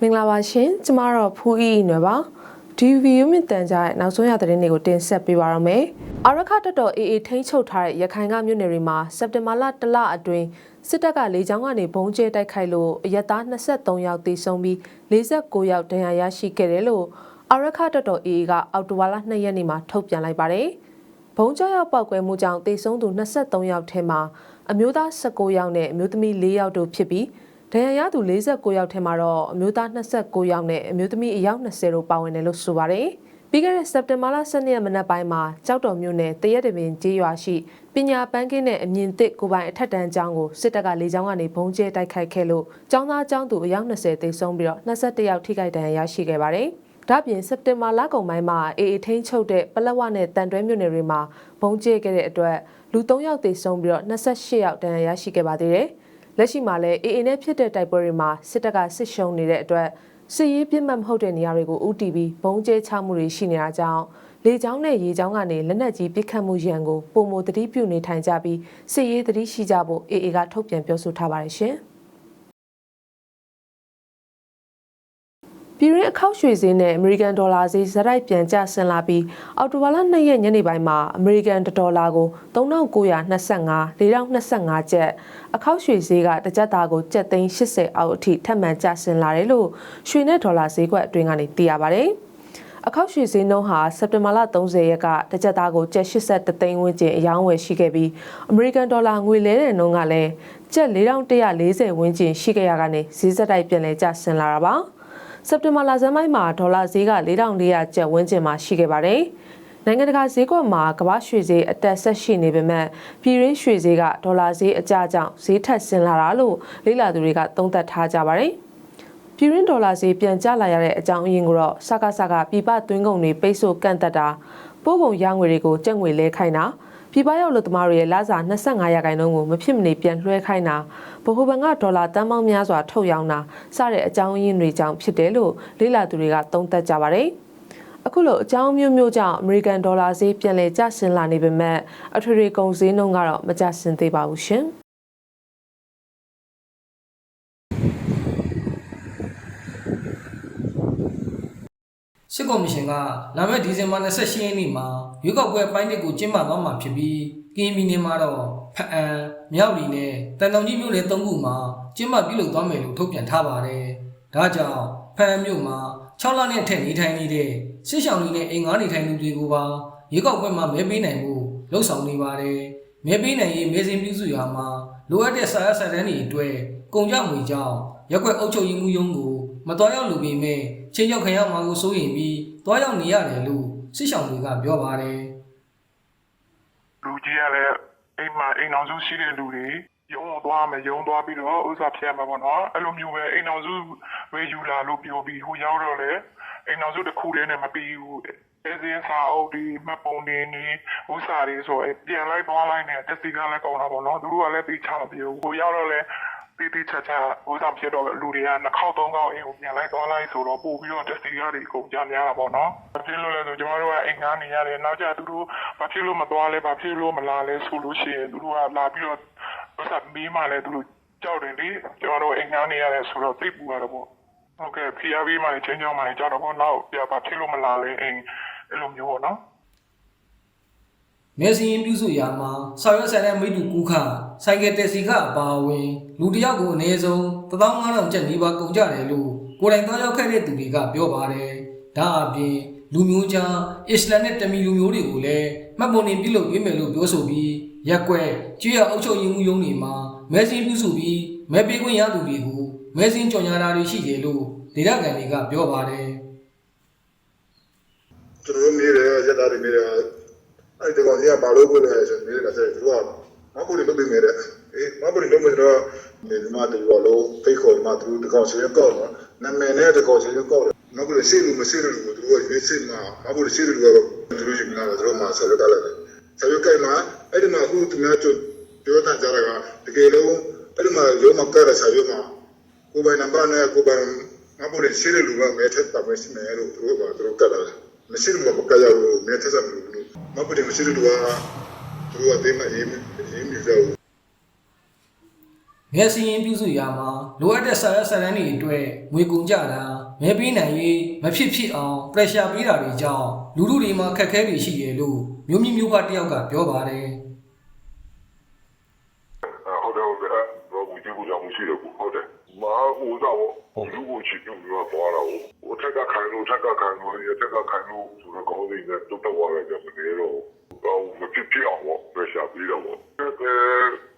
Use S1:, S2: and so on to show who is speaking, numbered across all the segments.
S1: မင်္ဂလာပါရှင်ကျမတော့ဖူးအီနွယ်ပါဒီဗီယိုမြင့်တန်ကြားရဲ့နောက်ဆုံးရသတင်းတွေကိုတင်ဆက်ပေးပါရမယ်အာရခတက်တော်အေအေထိန်းချုပ်ထားတဲ့ရခိုင်ကမြို့နယ်တွေမှာစက်တင်ဘာလတလအတွင်းစစ်တပ်ကလေကြောင်းကနေဘုံကျဲတိုက်ခိုက်လို့အရက်သား23ယောက်သေဆုံးပြီး49ယောက်ဒဏ်ရာရရှိခဲ့တယ်လို့အာရခတက်တော်အေအေကအောက်တိုဘာလ2ရက်နေ့မှာထုတ်ပြန်လိုက်ပါတယ်ဘုံကျရောက်ပောက်ကွဲမှုကြောင့်သေဆုံးသူ23ယောက်ထဲမှာ အမျိုးသား19ယောက်နဲ့အမျိုးသမီး4ယောက်တို့ဖြစ်ပြီးဒဏ်ရာရသူ49ယောက်ထဲမှာတော့အမျိုးသား29ယောက်နဲ့အမျိုးသမီးအယောက်20တို့ပါဝင်တယ်လို့ဆိုပါတယ်။ပြီးခဲ့တဲ့စက်တင်ဘာလ12ရက်မနက်ပိုင်းမှာကြောက်တော်မြို့နယ်တရက်တပင်ကျေးရွာရှိပညာပန်းကင်းနဲ့အမြင့်သစ်ကိုပိုင်အထက်တန်းကျောင်းကိုစစ်တပ်ကလေကြောင်းကနေဘုံကျဲတိုက်ခိုက်ခဲ့လို့ကျောင်းသားကျောင်းသူအယောက်20သေဆုံးပြီးတော့21ယောက်ထိခိုက်ဒဏ်ရာရရှိခဲ့ပါတယ်။ဒါ့ပြင်စက်တင်ဘာလကုန်ပိုင်းမှာအေအေထိန်းချုပ်တဲ့ပလက်ဝနဲ့တန်တွဲမြို့နယ်တွေမှာဘုံကျဲခဲ့တဲ့အတွက် လူ3ယောက်သေဆုံးပြီးတော့28ယောက်ဒဏ်ရာရရှိခဲ့ပါသေးတယ်။လက်ရှိမှာလည်းအေအေနဲ့ဖြစ်တဲ့တိုက်ပွဲတွေမှာစစ်တပ်ကစစ်ရှုံးနေတဲ့အတွက်စစ်ရေးပြစ်မှတ်မဟုတ်တဲ့နေရာတွေကို UTV ဘုံကျဲချမှုတွေရှိနေတာကြောင့်လေကြောင်းနဲ့ရေကြောင်းကနေလက်နက်ကြီးပစ်ခတ်မှုရန်ကိုပုံမတတိပြုနေထိုင်ကြပြီးစစ်ရေးတတိရှိကြဖို့အေအေကထုတ်ပြန်ပြောဆိုထားပါတယ်ရှင်။ ပြည်ရင်းအခောက်ရွှေဈေးနဲ့အမေရိကန်ဒေါ်လာဈေးဇက်တိုက်ပြန်ကျဆင်းလာပြီးအော်တိုဘာလ2ရက်ညနေပိုင်းမှာအမေရိကန်ဒေါ်လာကို3925 4025ကျပ်အခောက်ရွှေဈေးကတစ်ကျပ်သားကိုကျပ်သိန်း80အောက်အထိထပ်မံကျဆင်းလာတယ်လို့ရွှေနဲ့ဒေါ်လာဈေးကွက်အတွင်းကနေသိရပါတယ်။အခောက်ရွှေဈေးနှုန်းဟာစက်တင်ဘာလ30ရက်ကတစ်ကျပ်သားကိုကျပ်83သိန်းဝန်းကျင်အယောင်းဝယ်ရှိခဲ့ပြီးအမေရိကန်ဒေါ်လာငွေလဲတဲ့နှုန်းကလည်းကျပ်4140ဝန်းကျင်ရှိခဲ့ရကနေဈေးဆက်တိုက်ပြန်လဲကျဆင်းလာတာပါ။ စက်တင်ဘာလဆန်းပိုင်းမှာဒေါ်လာဈေးက4400ကျပ်ဝန်းကျင်မှာရှိခဲ့ပါတယ်။နိုင်ငံတကာဈေးကွက်မှာကမ္ဘာရွှေဈေးအတက်ဆက်ရှိနေပေမဲ့ပြည်ရင်းရွှေဈေးကဒေါ်လာဈေးအကျကြောင့်ဈေးထက်ဆင်းလာတာလို့လေ့လာသူတွေကသုံးသပ်ထားကြပါတယ်။ပြည်ရင်းဒေါ်လာဈေးပြန်ကျလာရတဲ့အကြောင်းအရင်းကိုတော့စကားစကားပြပသွင်းကုန်တွေပိတ်ဆို့ကန့်သက်တာပို့ကုန်ရငွေတွေကိုကျပ်ငွေလဲခိုင်းတာ ပြည်ပရောက်လူသမားတွေရဲ့လစာ25ရာခိုင်နှုန်းကိုမဖြစ်မနေပြန်လွှဲခိုင်းတာဗဟိုဘဏ်ကဒေါ်လာတန်ပေါင်းများစွာထုတ်ရောင်းတာစတဲ့အကြောင်းရင်းတွေကြောင့်ဖြစ်တယ်လို့လေ့လာသူတွေကသုံးသပ်ကြပါတယ်။အခုလိုအကြောင်းမျိုးမျိုးကြောင့်အမေရိကန်ဒေါ်လာဈေးပြန်လည်ကျဆင်းလာနေပေမဲ့အထွေထွေကုန်ဈေးနှုန်းကတော့မကျဆင်းသေးပါဘူးရှင်။
S2: စစ်ကော်မရှင်ကလာမယ့်ဒီဇင်ဘာ28ရက်နေ့မှာရွေးကောက်ပွဲပိုင်းတစ်ကိုကျင်းပသွားမှာဖြစ်ပြီးကင်းမီနေမှာတော့ဖအံမြောက်လီနဲ့တန်တောင်ကြီးမြို့နယ်၃ခုမှာကျင်းပပြုလုပ်သွားမယ်လို့ထုတ်ပြန်ထားပါတယ်။ဒါကြောင့်ဖအံမြို့မှာ6လနဲ့ထက်နေထိုင်နေတဲ့စစ်ဆောင်တွေနဲ့အိမ်ငါးနေထိုင်သူတွေကိုပါရွေးကောက်ပွဲမှာမဲပေးနိုင်မှုလှုံ့ဆော်နေပါတယ်။မဲပေးနိုင်ရေးမဲစင်ပြုစုရာမှာလိုအပ်တဲ့စာရစာတမ်းတွေအတွက်ကုန်ကြငွေကြောင့်ရက်ွက်အုပ်ချုပ်ရေးမှုရုံးကို မတော်ရောက်လူပေမဲ့ချင်းရောက်ခရောက်မှာကိုစိုးရင်ပြီးတွားရောက်နေရတယ်လို့စစ်ဆောင်တွေကပြောပါတယ်
S3: လူကြီးကလည်းအိမ်မှာအိမ်အောင်စုရှိတဲ့လူတွေရုံးသွားမယ်ရုံးသွားပြီးတော့ဥစ္စာဖျက်မှာပေါ့နော်အဲ့လိုမျိုးပဲအိမ်အောင်စုဝေယူလာလို့ပြောပြီးဟိုရောက်တော့လေအိမ်အောင်စုတစ်ခုတည်းနဲ့မပြီးဘူးအဲစင်းစာအုပ်ဒီမှတ်ပုံတွေနေဥစ္စာတွေဆိုရင်ပြန်လိုက်သွားလိုက်နေတက်စီကလည်းကောင်းတာပေါ့နော်သူတို့ကလည်းသိချမပြေဘူးဟိုရောက်တော့လေ တီးတီးချာချာဥစ္စာဖြစ်တော့လူတွေကနှစ်ခေါက်သုံးခေါက်အိမ်ကိုပြန်လိုက်သွားလိုက်ဆိုတော့ပို့ပြီးတော့တက်စီကတွေအကုန်ကြများတာပေါ့နော်ဖြစ်လို့လဲဆိုကျမတို့ကအိမ်ကားနေရတယ်နောက်ကျသူတို့ဘာဖြစ်လို့မသွားလဲဘာဖြစ်လို့မလာလဲဆိုလို့ရှိရင်သူတို့ကလာပြီးတော့ဥစ္စာမေးမှလည်းသူတို့ကြောက်တယ်လေကျမတို့အိမ်ကားနေရတယ်ဆိုတော့သိပူရတော့ပေါ့ဟုတ်ကဲ့ PRV မှာချင်းချောင်းမှာကြောက်တော့ပေါ့နောက်ပြဘာဖြစ်လို့မလာလဲအိမ်အဲ့လိုမျိုးပေါ့နော်
S2: မဲစင်းပြုစုရာမှာဆောက်ရွက်ဆန်တဲ့မိတူကူးခ ဆိုင်ကယ်တက်စီကအပါအဝင်လူတစ်ယောက်ကိုအနည်းဆုံး15000ကျပ်နီးပါးကုန်ကြတယ်လို့ကိုယ်တိုင်သွားရောက်ခဲ့တဲ့သူတွေကပြောပါတယ်ဒါအပြင်လူမျိုးကြားအစ္စလာမ်နဲ့တမီလူမျိုးတွေကိုလည်းမှတ်ပုံတင်ပြုလုပ်ပေးမယ်လို့ပြောဆိုပြီးရက်ကွက်ကျွရအုပ်ချုပ်ရေးမှုရုံးတွေမှာမဲစင်းပြုစုပြီးမဲပေးခွင့်ရသူတွေကိုမဲစင်းကြော်ညာတာတွေရှိတယ်လို့ဒေသခံတွေကပြောပါတယ်
S4: ကျွန်တော်တို့မေးတယ်ရက်သားတွေမေးတယ်အဲ့ဒီကောင်ကြီးကဘာလို့ပြောလဲဆိုမေးတယ်ကဆက်သူက မဟုတ်ဘူးလုပ်ပေးမယ်တဲ့အေးမဟုတ်ဘူးလုပ်မယ်ဆိုတော့ဒီမှာတူရောလို့ဖိတ်ခေါ်မှသူတကောင်စီရောက်တော့နာမည်နဲ့တကောင်စီရောက်တော့မဟုတ်ဘူးရှေ့လူမရှိလို့သူတို့ရွေးစစ်မှာမဟုတ်ဘူးရှေ့လူကတော့သူတို့ယူလာတယ်သူတို့မှဆက်ရောက်လာတယ်ဆက်ရောက်ကြမှာအဲ့ဒီမှာအခုသူများတို့ပြောတာကြတာကတကယ်လို့အဲ့ဒီမှာရုံးမကရဆက်ရောက်မှာကိုယ်ပိုင်နံပါတ်နဲ့ကိုယ်ပိုင်မဟုတ်ဘူးရှေ့လူကမဲထက်ပါမရှိမယ်လို့သူတို့ကသူတို့ကတ်လာတယ်မရှိလို့မကရဘူးမဲသက်သက်မလို့ဘူးမပတိမရှိလို့က သူကတေးမအေးအေးမြူတော့
S2: မမဲစည်းရင်ပြုစုရာမှာလိုအပ်တဲ့ဆရာဆရာတွေအတွက်ငွေကုန်ကြတာမဲပေးနိုင်ရေးမဖြစ်ဖြစ်အောင် pressure ပေးတာတွေကြောင့်လူလူတွေမှာခက်ခဲတွေရှိတယ်လို့မျိုးမြမျိုးကတယောက်ကပြောပါတယ်
S5: ဟုတ်တယ်ဟုတ်တယ်တော့ဘူးကြည့်ကြမှုရှိတယ်ကိုဟုတ်တယ်မဟိုတော့လူကိုချစ်ပြုပြီးတော့သွားတာဟိုထက်ကခိုင်လို့ထက်ကခိုင်လို့ရထက်ကခိုင်လို့ဆိုတော့ကောင်းနေတယ်တော့တော့ရကြမနေတော့ တော့မဖြစ်ဖြစ်အောင်ပေါ့ pressure ပြီးတော့ပေါ့အဲ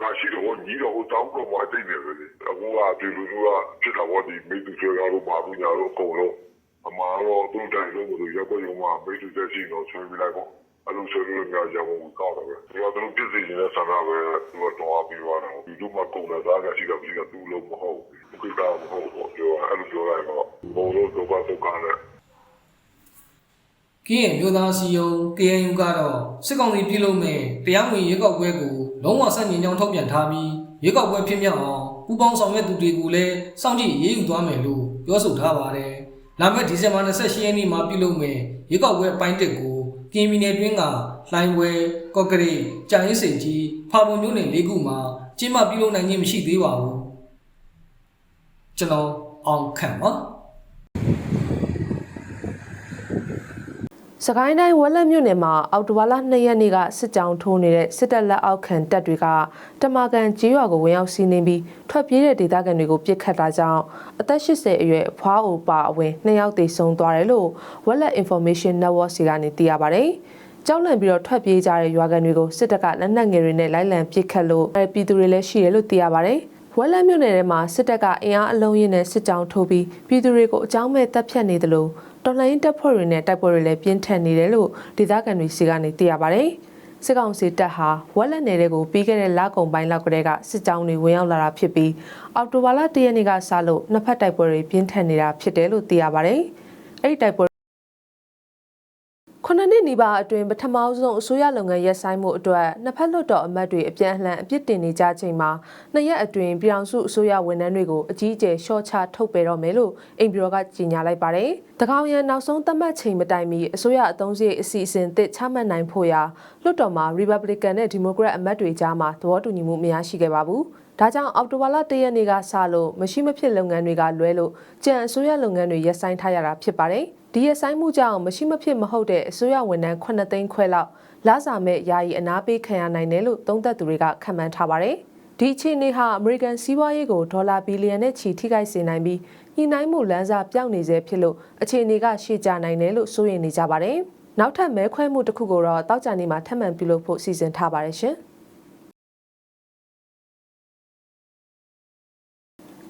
S5: ဒါရှိတော့ညီတော့တောင်းတော့မတိတ်နေပဲအခုကဒီလူကဖြစ်တာပေါ့ဒီမိသူဆွေကတော့မဘူးညာတော့အကုန်လုံးအမှားတော့သူ့တိုင်လို့မလို့ရပ်ပေါ်ရုံမှာမိသူတက်ရှိတော့ဆွေးပြီးလိုက်ပေါ့အဲ့လိုဆွေးလို့များကြဖို့ကောက်တော့ပဲဒီကတော့ပြည့်စုံနေတဲ့ဆန္ဒပဲသူကတော့ပြီးသွားတယ်ဒီလိုမှကုန်တဲ့သားကရှိတော့ပြီးတော့သူ့လို့မဟုတ်ဘူးခိတာမဟုတ်ဘူးပြောအဲ့လိုပြောလိုက်တော့ဘုံလို့တော့ဘာတော့ကားလဲ
S2: ကင်းရဲ့မျိုးသားစီယုံ KNU ကတော့စစ်ကောင်စီပြုလုပ်မဲ့တရားဝင်ရွေးကောက်ပွဲကိုလုံးဝဆန့်ကျင်ကြောင်းထုတ်ပြန်ထားပြီးရွေးကောက်ပွဲဖြစ်မြောက်အောင်ပူးပေါင်းဆောင်ရွက်သူတွေကိုလည်းစောင့်ကြည့်ရေးယူသွားမယ်လို့ပြောဆိုထားပါတယ်။လာမယ့်ဒီဇင်ဘာ28ရက်နေ့မှာပြုလုပ်မဲ့ရွေးကောက်ပွဲအပိုင်းတစ်ကိုကင်းမီနယ်တွင်းကလိုင်းဝဲကော့ကရိတ်ကြာရင်စိန်ကြီးဖာပုံမျိုးနယ်၄ခုမှာကျင်းပပြုလုပ်နိုင်ခြင်းမရှိသေးပါဘူး။ကျွန်တော်အောင်ခံပါ
S1: စကိုင်းတိုင်းဝက်လက်မြို့နယ်မှာအော်တိုဝါလာ2ရက်နေ့ကစစ်ကြောင်းထိုးနေတဲ့စစ်တပ်လက်အောက်ခံတပ်တွေကတမကန်ကျေးရွာကိုဝင်ရောက်စီးနင်းပြီးထွက်ပြေးတဲ့ဒေသခံတွေကိုပြစ်ခတ်တာကြောင့်အသက်80အရွယ်အဖွားအိုပါအဝင်2ယောက်သေဆုံးသွားတယ်လို့ဝက်လက် Information Network စီကနေသိရပါတယ်။ကြောက်လန့်ပြီးတော့ထွက်ပြေးကြတဲ့ရွာကန်တွေကိုစစ်တပ်ကလက်နက်ငယ်တွေနဲ့လိုက်လံပစ်ခတ်လို့ပြည်သူတွေလည်းရှိတယ်လို့သိရပါတယ်။ဝက်လက်မြို့နယ်ထဲမှာစစ်တပ်ကအင်အားအလုံးရင်းနဲ့စစ်ကြောင်းထိုးပြီးပြည်သူတွေကိုအကြောင်းမဲ့တပ်ဖြတ်နေတယ်လို့ တော်လိုင်းတပ်ဖွဲ့တွေနဲ့တိုက်ပွဲတွေလည်းပြင်းထန်နေတယ်လို့ဒေသခံတွေစီကနေသိရပါတယ်။စစ်ကောင်စီတပ်ဟာဝက်လက်နယ်တွေကိုပြီးခဲ့တဲ့လကုံပိုင်းလောက်ကတည်းကစစ်ကြောင်းတွေဝင်ရောက်လာတာဖြစ်ပြီးအော်တိုဘာလ၁ရက်နေ့ကစလို့နှစ်ဖက်တိုက်ပွဲတွေပြင်းထန်နေတာဖြစ်တယ်လို့သိရပါတယ်။အဲ့ဒီတိုက်ပွဲခု နှစ်နှစ်နီးပါးအတွင်းပထမဆုံးအစိုးရလုပ်ငန်းရပ်ဆိုင်းမှုအတွက်နှစ်ဖက်လွှတ်တော်အမတ်တွေအပြန်အလှန်အပြစ်တင်နေကြချိန်မှာနှစ်ရက်အတွင်းပြည်အောင်စုအစိုးရဝန်ထမ်းတွေကိုအကြီးအကျယ်ရှော့ချထုတ်ပယ်တော့မယ်လို့အိမ်ပြတော်ကကြေညာလိုက်ပါတယ်။တကောင်ရန်နောက်ဆုံးသတ်မှတ်ချိန်မတိုင်မီအစိုးရအသုံးစရိတ်အစီအစဉ်သစ်ချမှတ်နိုင်ဖို့ရာလွှတ်တော်မှာ Republican နဲ့ Democrat အမတ်တွေကြားမှာသဘောတူညီမှုမရရှိခဲ့ပါဘူး။ ဒါကြောင့်အောက်တိုဘာလ၁ရက်နေ့ကစလို့မရှိမဖြစ်လုပ်ငန်းတွေကလွဲလို့ကြံအစိုးရလုပ်ငန်းတွေရပ်ဆိုင်းထားရတာဖြစ်ပါတယ်။ဒီရပ်ဆိုင်းမှုကြောင့်မရှိမဖြစ်မဟုတ်တဲ့အစိုးရဝန်ထမ်း9သိန်းခွဲလောက်လစာမဲ့ယာယီအနာပေးခံရနိုင်တယ်လို့သုံးသပ်သူတွေကခန့်မှန်းထားပါတယ်။ဒီအခြေအနေဟာအမေရိကန်စီးပွားရေးကိုဒေါ်လာဘီလီယံနဲ့ချီထိခိုက်စေနိုင်ပြီးညှိနှိုင်းမှုလမ်းစာပြောင်းနေစေဖြစ်လို့အခြေအနေကရှေ့ကျနိုင်တယ်လို့စိုးရိမ်နေကြပါတယ်။နောက်ထပ်မဲခွဲမှုတစ်ခုကိုတော့တောက်ကြနေမှာထပ်မံပြုလုပ်ဖို့စီစဉ်ထားပါတယ်ရှင်။